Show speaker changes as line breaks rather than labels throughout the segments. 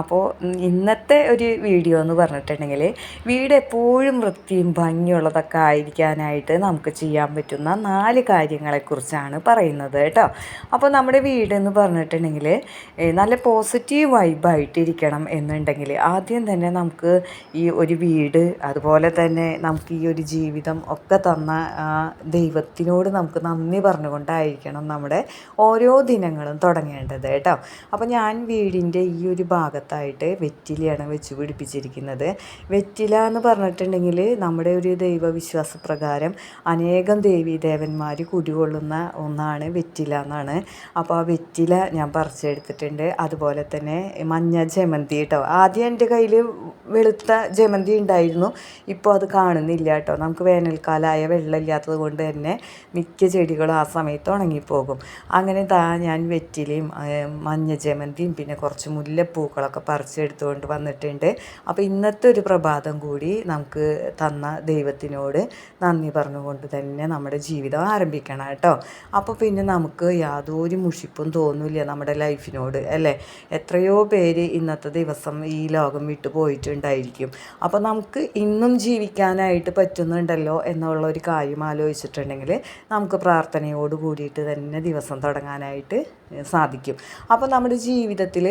അപ്പോൾ ഇന്നത്തെ ഒരു വീഡിയോ എന്ന് പറഞ്ഞിട്ടുണ്ടെങ്കിൽ വീട് എപ്പോഴും വൃത്തിയും ഭംഗിയുള്ളതൊക്കെ ആയിരിക്കാനായിട്ട് നമുക്ക് ചെയ്യാൻ പറ്റുന്ന നാല് കാര്യങ്ങളെക്കുറിച്ചാണ് പറയുന്നത് കേട്ടോ. അപ്പോൾ നമ്മുടെ വീട് എന്ന് പറഞ്ഞിട്ടുണ്ടെങ്കിൽ നല്ല പോസിറ്റീവ് വൈബായിട്ടിരിക്കണം എന്നുണ്ടെങ്കിൽ ആദ്യം തന്നെ നമുക്ക് ഈ ഒരു വീട് അതുപോലെ തന്നെ നമുക്ക് ഈ ഒരു ജീവിതം ഒക്കെ തന്ന ദൈവത്തിനോട് നമുക്ക് നന്ദി പറഞ്ഞുകൊണ്ടായിരിക്കണം നമ്മുടെ ഓരോ ദിനങ്ങളും തുടങ്ങേണ്ടത് കേട്ടോ. അപ്പോൾ ഞാൻ വീടിന്റെ ഈ ഒരു ഭാഗത്ത് ഭാഗത്തായിട്ട് വെറ്റിലയാണ് വെച്ച് പിടിപ്പിച്ചിരിക്കുന്നത്. വെറ്റില എന്ന് പറഞ്ഞിട്ടുണ്ടെങ്കിൽ നമ്മുടെ ഒരു ദൈവവിശ്വാസ പ്രകാരം അനേകം ദേവീ ദേവന്മാർ കുടികൊള്ളുന്ന ഒന്നാണ് വെറ്റില എന്നാണ്. അപ്പോൾ ആ വെറ്റില ഞാൻ പറിച്ചെടുത്തിട്ടുണ്ട്. അതുപോലെ തന്നെ മഞ്ഞ ജമന്തി കേട്ടോ ആദ്യം എന്റെ കയ്യിൽ വെളുത്ത ജമന്തി ഉണ്ടായിരുന്നു. ഇപ്പോൾ അത് കാണുന്നില്ല കേട്ടോ നമുക്ക് വേനൽക്കാലമായ വെള്ളമില്ലാത്തത് കൊണ്ട് തന്നെ മിക്ക ചെടികളും ആ സമയത്ത് ഉണങ്ങിപ്പോകും. അങ്ങനെ താ ഞാൻ വെറ്റിലയും മഞ്ഞ ജമന്തിയും പിന്നെ കുറച്ച് മുല്ലപ്പൂക്കളൊക്കെ ഒക്കെ പറിച്ചെടുത്തുകൊണ്ട് വന്നിട്ടുണ്ട്. അപ്പോൾ ഇന്നത്തെ ഒരു പ്രഭാതം കൂടി നമുക്ക് തന്ന ദൈവത്തിനോട് നന്ദി പറഞ്ഞുകൊണ്ട് തന്നെ നമ്മുടെ ജീവിതം ആരംഭിക്കണം കേട്ടോ. അപ്പോൾ പിന്നെ നമുക്ക് യാതൊരു മുഷിപ്പും തോന്നില്ല നമ്മുടെ ലൈഫിനോട് അല്ലേ? എത്രയോ പേര് ഇന്നത്തെ ദിവസം ഈ ലോകം വിട്ട് പോയിട്ടുണ്ടായിരിക്കും. അപ്പോൾ നമുക്ക് ഇന്നും ജീവിക്കാനായിട്ട് പറ്റുന്നുണ്ടല്ലോ എന്നുള്ള ഒരു കാര്യം ആലോചിച്ചിട്ടുണ്ടെങ്കിൽ നമുക്ക് പ്രാർത്ഥനയോട് കൂടിയിട്ട് തന്നെ ദിവസം തുടങ്ങാനായിട്ട് സാധിക്കും. അപ്പോൾ നമ്മുടെ ജീവിതത്തിൽ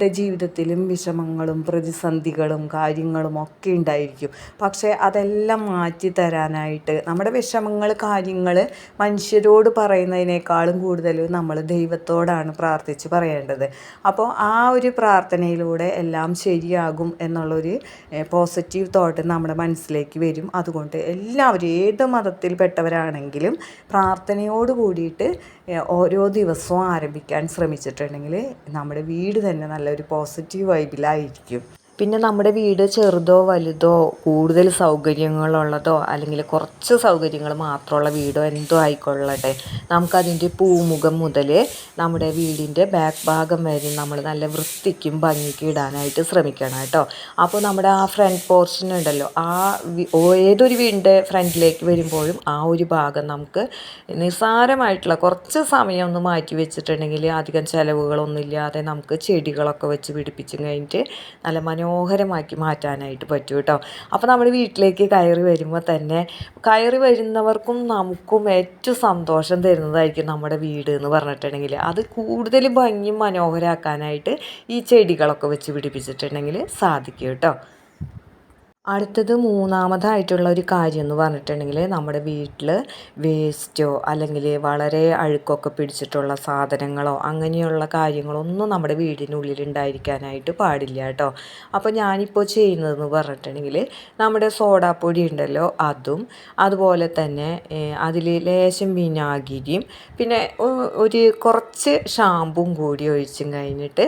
എല്ലാവരുടെ ജീവിതത്തിലും വിഷമങ്ങളും പ്രതിസന്ധികളും കാര്യങ്ങളും ഒക്കെ ഉണ്ടായിരിക്കും. പക്ഷേ അതെല്ലാം മാറ്റി തരാനായിട്ട് നമ്മുടെ വിഷമങ്ങൾ കാര്യങ്ങൾ മനുഷ്യരോട് പറയുന്നതിനേക്കാളും കൂടുതൽ നമ്മൾ ദൈവത്തോടാണ് പ്രാർത്ഥിച്ച് പറയേണ്ടത്. അപ്പോൾ ആ ഒരു പ്രാർത്ഥനയിലൂടെ എല്ലാം ശരിയാകും എന്നുള്ളൊരു പോസിറ്റീവ് തോട്ട് നമ്മുടെ മനസ്സിലേക്ക് വരും. അതുകൊണ്ട് എല്ലാവരും ഏത് മതത്തിൽപ്പെട്ടവരാണെങ്കിലും പ്രാർത്ഥനയോട് കൂടിയിട്ട് ഓരോ ദിവസവും ആരംഭിക്കാൻ ശ്രമിച്ചിട്ടുണ്ടെങ്കിൽ നമ്മുടെ വീട് തന്നെ നല്ലൊരു പോസിറ്റീവ് വൈബിലായിരിക്കും പിന്നെ നമ്മുടെ വീട് ചെറുതോ വലുതോ കൂടുതൽ സൗകര്യങ്ങളുള്ളതോ അല്ലെങ്കിൽ കുറച്ച് സൗകര്യങ്ങൾ മാത്രമുള്ള വീടോ എന്തോ ആയിക്കൊള്ളട്ടെ. നമുക്കതിന്റെ പൂമുഖം മുതൽ നമ്മുടെ വീടിന്റെ ബാക്ക് ഭാഗം വരെ നമ്മൾ നല്ല വൃത്തിക്കും ഭംഗിക്കും ഇടാനായിട്ട് ശ്രമിക്കണം കേട്ടോ. അപ്പോൾ നമ്മുടെ ആ ഫ്രണ്ട് പോർഷൻ ഉണ്ടല്ലോ ആ ഏതൊരു വീടിന്റെ ഫ്രണ്ടിലേക്ക് വരുമ്പോഴും ആ ഒരു ഭാഗം നമുക്ക് നിസ്സാരമായിട്ടുള്ള കുറച്ച് സമയം ഒന്ന് മാറ്റി വെച്ചിട്ടുണ്ടെങ്കിൽ അധികം ചിലവുകളൊന്നും ഇല്ലാതെ നമുക്ക് ചെടികളൊക്കെ വെച്ച് പിടിപ്പിച്ചും കഴിഞ്ഞിട്ട് നല്ല മനോ മനോഹരമാക്കി മാറ്റാനായിട്ട് പറ്റും കേട്ടോ അപ്പോൾ നമ്മൾ വീട്ടിലേക്ക് കയറി വരുമ്പോൾ തന്നെ കയറി വരുന്നവർക്കും നമുക്കും ഏറ്റവും സന്തോഷം തരുന്നതായിരിക്കും നമ്മുടെ വീട് എന്ന് പറഞ്ഞിട്ടുണ്ടെങ്കിൽ. അത് കൂടുതൽ ഭംഗി മനോഹരമാക്കാനായിട്ട് ഈ ചെടികളൊക്കെ വെച്ച് പിടിപ്പിച്ചിട്ടുണ്ടെങ്കിൽ സാധിക്കും കേട്ടോ അടുത്തത് മൂന്നാമതായിട്ടുള്ള ഒരു കാര്യം എന്ന് പറഞ്ഞിട്ടുണ്ടെങ്കിൽ നമ്മുടെ വീട്ടിൽ വേസ്റ്റോ അല്ലെങ്കിൽ വളരെ അഴുക്കൊക്കെ പിടിച്ചിട്ടുള്ള സാധനങ്ങളോ അങ്ങനെയുള്ള കാര്യങ്ങളൊന്നും നമ്മുടെ വീടിനുള്ളിൽ ഉണ്ടായിരിക്കാനായിട്ട് പാടില്ല കേട്ടോ. അപ്പോൾ ഞാനിപ്പോൾ ചെയ്യുന്നതെന്ന് പറഞ്ഞിട്ടുണ്ടെങ്കിൽ നമ്മുടെ സോഡാപ്പൊടി ഉണ്ടല്ലോ അതും അതുപോലെ തന്നെ അതിൽ ലേശം വിനാഗിരിയും പിന്നെ ഒരു കുറച്ച് ഷാമ്പും കൂടി ഒഴിച്ചും കഴിഞ്ഞിട്ട്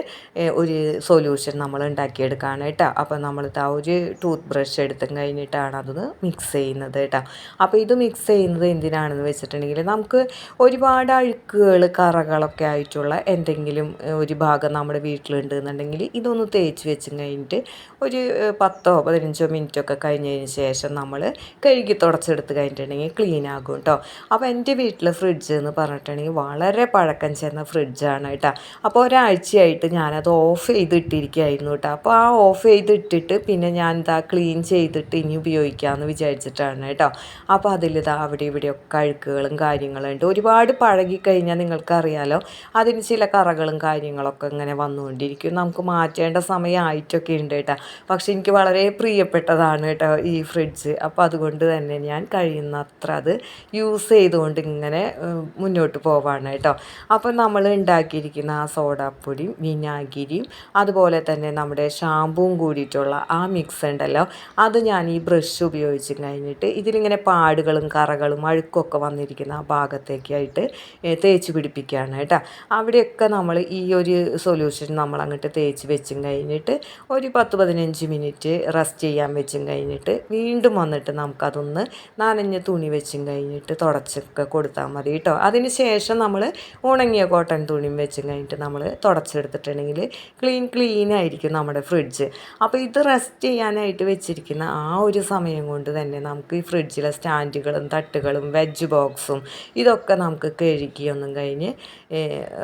ഒരു സൊല്യൂഷൻ നമ്മൾ ഉണ്ടാക്കിയെടുക്കുകയാണ് കേട്ടോ. അപ്പോൾ നമ്മൾ ആ ഒരു ടൂത്ത് ബ്രഷ് ബ്രഷ് എടുത്തും കഴിഞ്ഞിട്ടാണ് അത് മിക്സ് ചെയ്യുന്നത് കേട്ടോ. അപ്പോൾ ഇത് മിക്സ് ചെയ്യുന്നത് എന്തിനാണെന്ന് വെച്ചിട്ടുണ്ടെങ്കിൽ നമുക്ക് ഒരുപാട് അഴുക്കുകൾ കറകളൊക്കെ ആയിട്ടുള്ള എന്തെങ്കിലും ഒരു ഭാഗം നമ്മുടെ വീട്ടിലുണ്ട് എന്നുണ്ടെങ്കിൽ ഇതൊന്ന് തേച്ച് വെച്ചും കഴിഞ്ഞിട്ട് ഒരു പത്തോ പതിനഞ്ചോ മിനിറ്റൊക്കെ കഴിഞ്ഞതിന് ശേഷം നമ്മൾ കഴുകി തുടച്ചെടുത്ത് കഴിഞ്ഞിട്ടുണ്ടെങ്കിൽ ക്ലീൻ ആകും കേട്ടോ. അപ്പോൾ എന്റെ വീട്ടിൽ ഫ്രിഡ്ജ് എന്ന് പറഞ്ഞിട്ടുണ്ടെങ്കിൽ വളരെ പഴക്കം ചെന്ന ഫ്രിഡ്ജാണ് കേട്ടോ. അപ്പോൾ ഒരാഴ്ചയായിട്ട് ഞാനത് ഓഫ് ചെയ്തിട്ടിരിക്കുകയായിരുന്നു കേട്ടോ. അപ്പോൾ ആ ഓഫ് ചെയ്തിട്ടിട്ട് പിന്നെ ഞാൻ എന്താ ക്ലീൻ ചെയ്തിട്ട് ഇനി ഉപയോഗിക്കാമെന്ന് വിചാരിച്ചിട്ടാണ് കേട്ടോ. അപ്പോൾ അതിലിതാ അവിടെ ഇവിടെയൊക്കെ അഴുക്കുകളും കാര്യങ്ങളും ഉണ്ട്. ഒരുപാട് പഴകിക്കഴിഞ്ഞാൽ നിങ്ങൾക്കറിയാലോ അതിന് ചില കറകളും കാര്യങ്ങളൊക്കെ ഇങ്ങനെ വന്നുകൊണ്ടിരിക്കും. നമുക്ക് മാറ്റേണ്ട സമയമായിട്ടൊക്കെ ഉണ്ട് കേട്ടോ. പക്ഷെ എനിക്ക് വളരെ പ്രിയപ്പെട്ടതാണ് കേട്ടോ ഈ ഫ്രിഡ്ജ്. അപ്പോൾ അതുകൊണ്ട് തന്നെ ഞാൻ കഴിയുന്നത്ര അത് യൂസ് ചെയ്തുകൊണ്ട് ഇങ്ങനെ മുന്നോട്ട് പോവാണ് കേട്ടോ. അപ്പോൾ നമ്മൾ ഉണ്ടാക്കിയിരിക്കുന്ന ആ സോഡാപ്പൊടിയും വിനാഗിരിയും അതുപോലെ തന്നെ നമ്മുടെ ഷാമ്പുവും കൂടിയിട്ടുള്ള ആ മിക്സ് ഉണ്ടല്ലോ അത് ഞാൻ ഈ ബ്രഷ് ഉപയോഗിച്ച് കഴിഞ്ഞിട്ട് ഇതിലിങ്ങനെ പാടുകളും കറകളും അഴുക്കൊക്കെ വന്നിരിക്കുന്ന ആ ഭാഗത്തേക്കായിട്ട് തേച്ച് പിടിപ്പിക്കുകയാണ് കേട്ടോ. അവിടെയൊക്കെ നമ്മൾ ഈ ഒരു സൊല്യൂഷൻ നമ്മൾ അങ്ങോട്ട് തേച്ച് വെച്ചും കഴിഞ്ഞിട്ട് ഒരു പത്ത് പതിനഞ്ച് മിനിറ്റ് റെസ്റ്റ് ചെയ്യാൻ വെച്ചും കഴിഞ്ഞിട്ട് വീണ്ടും വന്നിട്ട് നമുക്കതൊന്ന് നനഞ്ഞ തുണി വെച്ചും കഴിഞ്ഞിട്ട് തുടച്ചൊക്കെ കൊടുത്താൽ മതി കേട്ടോ. അതിന് ശേഷം നമ്മൾ ഉണങ്ങിയ കോട്ടൺ തുണിയും വെച്ചും കഴിഞ്ഞിട്ട് നമ്മൾ തുടച്ചെടുത്തിട്ടുണ്ടെങ്കിൽ ക്ലീൻ ക്ലീൻ ആയിരിക്കും നമ്മുടെ ഫ്രിഡ്ജ് അപ്പോൾ ഇത് റെസ്റ്റ് ചെയ്യാനായിട്ട് വെച്ച് പിടിച്ചിരിക്കുന്ന ആ ഒരു സമയം കൊണ്ട് തന്നെ നമുക്ക് ഈ ഫ്രിഡ്ജിലെ സ്റ്റാൻഡുകളും തട്ടുകളും വെജ് ബോക്സും ഇതൊക്കെ നമുക്ക് കഴുകിയൊന്നും കഴിഞ്ഞ്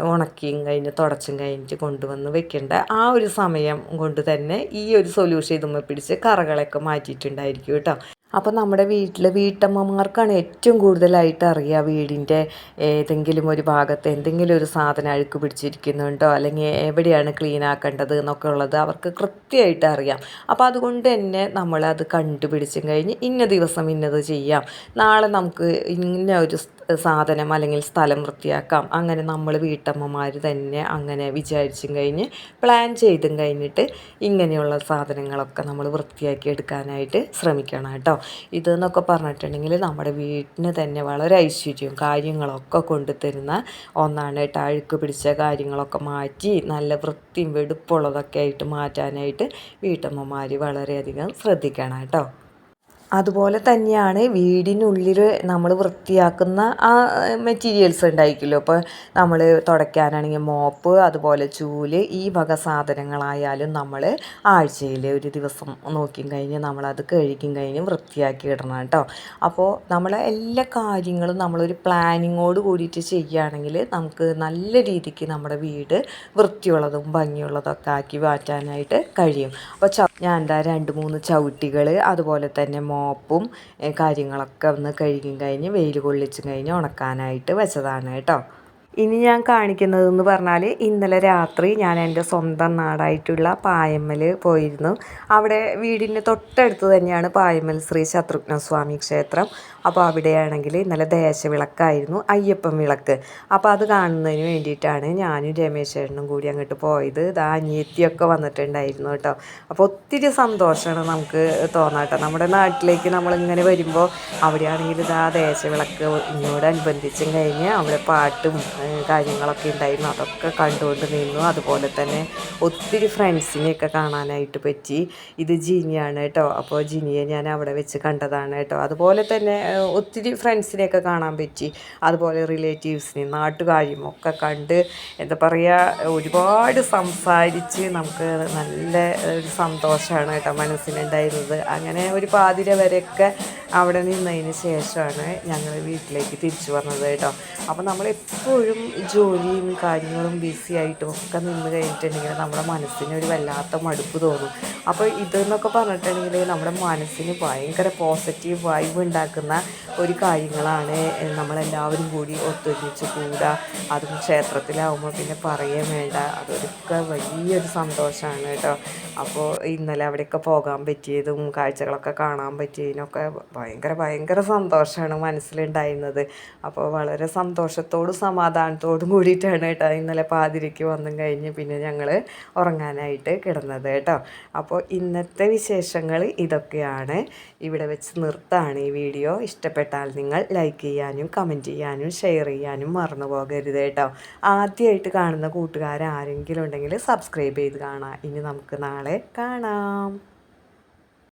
ഉണക്കിയും കഴിഞ്ഞ് തുടച്ചും കഴിഞ്ഞിട്ട് കൊണ്ടുവന്ന് വെക്കേണ്ട ആ ഒരു സമയം കൊണ്ട് തന്നെ ഈ ഒരു സൊല്യൂഷൻ ഇതുമ്മ പിടിച്ച് കറകളൊക്കെ മാറ്റിയിട്ടുണ്ടായിരിക്കും കേട്ടോ. അപ്പോൾ നമ്മുടെ വീട്ടിൽ വീട്ടമ്മമാർക്കാണ് ഏറ്റവും കൂടുതലായിട്ട് അറിയുക വീടിന്റെ ഏതെങ്കിലും ഒരു ഭാഗത്ത് എന്തെങ്കിലും ഒരു സാധനം അഴുക്ക് പിടിച്ചിരിക്കുന്നുണ്ടോ അല്ലെങ്കിൽ എവിടെയാണ് ക്ലീൻ ആക്കേണ്ടത് എന്നൊക്കെ ഉള്ളത് അവർക്ക് കൃത്യമായിട്ട് അറിയാം. അപ്പോൾ അതുകൊണ്ട് തന്നെ നമ്മളത് കണ്ടുപിടിച്ചും കഴിഞ്ഞ് ഇന്ന ദിവസം ഇന്നത് ചെയ്യാം. നാളെ നമുക്ക് ഇന്ന ഒരു സാധനം അല്ലെങ്കിൽ സ്ഥലം വൃത്തിയാക്കാം. അങ്ങനെ നമ്മൾ വീട്ടമ്മമാർ തന്നെ അങ്ങനെ വിചാരിച്ചും കഴിഞ്ഞ് പ്ലാൻ ചെയ്തും കഴിഞ്ഞിട്ട് ഇങ്ങനെയുള്ള സാധനങ്ങളൊക്കെ നമ്മൾ വൃത്തിയാക്കി എടുക്കാനായിട്ട് ശ്രമിക്കണം കേട്ടോ. ഇതെന്നൊക്കെ പറഞ്ഞിട്ടുണ്ടെങ്കിൽ നമ്മുടെ വീട്ടിന് തന്നെ വളരെ ഐശ്വര്യവും കാര്യങ്ങളൊക്കെ കൊണ്ടുതരുന്ന ഒന്നാണ് കേട്ടോ. അഴുക്ക് പിടിച്ച കാര്യങ്ങളൊക്കെ മാറ്റി നല്ല വൃത്തിയും വെടുപ്പുള്ളതൊക്കെ ആയിട്ട് മാറ്റാനായിട്ട് വീട്ടമ്മമാർ വളരെയധികം ശ്രദ്ധിക്കണം കേട്ടോ. അതുപോലെ തന്നെയാണ് വീടിനുള്ളിൽ നമ്മൾ വൃത്തിയാക്കുന്ന ആ മെറ്റീരിയൽസ് ഉണ്ടായിരിക്കുമല്ലോ ഇപ്പോൾ നമ്മൾ തുടയ്ക്കാനാണെങ്കിൽ മോപ്പ് അതുപോലെ ചൂൽ ഈ വക സാധനങ്ങളായാലും നമ്മൾ ആഴ്ചയിൽ ഒരു ദിവസം നോക്കിയും കഴിഞ്ഞ് നമ്മളത് കഴുകിയും കഴിഞ്ഞ് വൃത്തിയാക്കി ഇടണം കേട്ടോ. അപ്പോൾ നമ്മൾ എല്ലാ കാര്യങ്ങളും നമ്മളൊരു പ്ലാനിങ്ങോട് കൂടിയിട്ട് ചെയ്യുകയാണെങ്കിൽ നമുക്ക് നല്ല രീതിക്ക് നമ്മുടെ വീട് വൃത്തിയുള്ളതും ഭംഗിയുള്ളതൊക്കെ ആക്കി മാറ്റാനായിട്ട് കഴിയും. അപ്പോൾ ഞാൻ എന്താ രണ്ട് മൂന്ന് ചവിട്ടികൾ അതുപോലെ തന്നെ മോപ്പും കാര്യങ്ങളൊക്കെ ഒന്ന് കഴുകി കഴിഞ്ഞ് വെയിൽ കൊള്ളിച്ചും കഴിഞ്ഞ് ഉണക്കാനായിട്ട് വെച്ചതാണ് കേട്ടോ. ഇനി ഞാൻ കാണിക്കുന്നതെന്ന് പറഞ്ഞാൽ ഇന്നലെ രാത്രി ഞാൻ എന്റെ സ്വന്തം നാടായിട്ടുള്ള പായമ്മൽ പോയിരുന്നു. അവിടെ വീടിന് തൊട്ടടുത്ത് തന്നെയാണ് പായമ്മൽ ശ്രീ ശത്രുഘ്ന സ്വാമി ക്ഷേത്രം. അപ്പോൾ അവിടെയാണെങ്കിൽ ഇന്നലെ ദേശവിളക്കായിരുന്നു അയ്യപ്പൻ വിളക്ക്. അപ്പോൾ അത് കാണുന്നതിന് വേണ്ടിയിട്ടാണ് ഞാനും രമേശേട്ടനും കൂടി അങ്ങോട്ട് പോയത്. ഇത് അനിയത്തിയൊക്കെ വന്നിട്ടുണ്ടായിരുന്നു കേട്ടോ. അപ്പോൾ ഒത്തിരി സന്തോഷമാണ് നമുക്ക് തോന്നാട്ടോ നമ്മുടെ നാട്ടിലേക്ക് നമ്മളിങ്ങനെ വരുമ്പോൾ അവിടെയാണെങ്കിൽ ഇതാ ദേശവിളക്ക് ഇന്നോടനുബന്ധിച്ചും കഴിഞ്ഞ് അവിടെ പാട്ടും കാര്യങ്ങളൊക്കെ ഉണ്ടായിരുന്നു. അതൊക്കെ കണ്ടുകൊണ്ട് നിന്നു. അതുപോലെ തന്നെ ഒത്തിരി ഫ്രണ്ട്സിനെയൊക്കെ കാണാനായിട്ട് പറ്റി. ഇത് ജിനിയാണ് കേട്ടോ. അപ്പോൾ ജിനിയെ ഞാൻ അവിടെ വെച്ച് കണ്ടതാണ് കേട്ടോ. അതുപോലെ തന്നെ ഒത്തിരി ഫ്രണ്ട്സിനെയൊക്കെ കാണാൻ പറ്റി. അതുപോലെ റിലേറ്റീവ്സിനെ നാട്ടുകാരും ഒക്കെ കണ്ട് എന്താ പറയുക ഒരുപാട് സംസാരിച്ച് നമുക്ക് നല്ല ഒരു സന്തോഷമാണ് കേട്ടോ മനസ്സിനുണ്ടായിരുന്നത്. അങ്ങനെ ഒരു പാതിര വരെയൊക്കെ അവിടെ നിന്നതിന് ശേഷമാണ് ഞങ്ങൾ വീട്ടിലേക്ക് തിരിച്ചു വന്നത് കേട്ടോ. അപ്പോൾ നമ്മൾ എപ്പോഴും ജോലിയും കാര്യങ്ങളും ബിസി ആയിട്ടും ഒക്കെ നിന്ന് കഴിഞ്ഞിട്ടുണ്ടെങ്കിൽ നമ്മുടെ മനസ്സിന് ഒരു വല്ലാത്ത മടുപ്പ് തോന്നും. അപ്പോൾ ഇതെന്നൊക്കെ പറഞ്ഞിട്ടുണ്ടെങ്കിൽ നമ്മുടെ മനസ്സിന് ഭയങ്കര പോസിറ്റീവ് വൈബ് ഉണ്ടാക്കുന്ന ഒരു കാര്യങ്ങളാണ് നമ്മളെല്ലാവരും കൂടി ഒത്തൊരുമിച്ച് കൂടുക അതും ക്ഷേത്രത്തിലാവുമ്പോൾ പിന്നെ പറയേ വേണ്ട അതൊക്കെ വലിയൊരു സന്തോഷമാണ് കേട്ടോ. അപ്പോൾ ഇന്നലെ അവിടെയൊക്കെ പോകാൻ പറ്റിയതും കാഴ്ചകളൊക്കെ കാണാൻ പറ്റിയതിനൊക്കെ ഭയങ്കര ഭയങ്കര സന്തോഷമാണ് മനസ്സിലുണ്ടായിരുന്നത്. അപ്പോൾ വളരെ സന്തോഷത്തോടും സമാധാനത്തോടും കൂടിയിട്ടാണ് കേട്ടോ. ഇന്നലെ പാതിരയ്ക്ക് വന്നും കഴിഞ്ഞ് പിന്നെ ഞങ്ങൾ ഉറങ്ങാനായിട്ട് കിടന്നത് കേട്ടോ. അപ്പോൾ ഇന്നത്തെ വിശേഷങ്ങൾ ഇതൊക്കെയാണ്. ഇവിടെ വെച്ച് നിർത്താണ് ഈ വീഡിയോ. ഇഷ്ടപ്പെട്ടാൽ നിങ്ങൾ ലൈക്ക് ചെയ്യാനും കമന്റ് ചെയ്യാനും ഷെയർ ചെയ്യാനും മറന്നു പോകരുത് കേട്ടോ. ആദ്യമായിട്ട് കാണുന്ന കൂട്ടുകാരാരെങ്കിലും ഉണ്ടെങ്കിൽ സബ്സ്ക്രൈബ് ചെയ്ത് കാണാം. ഇനി നമുക്ക് നാളെ കാണാം.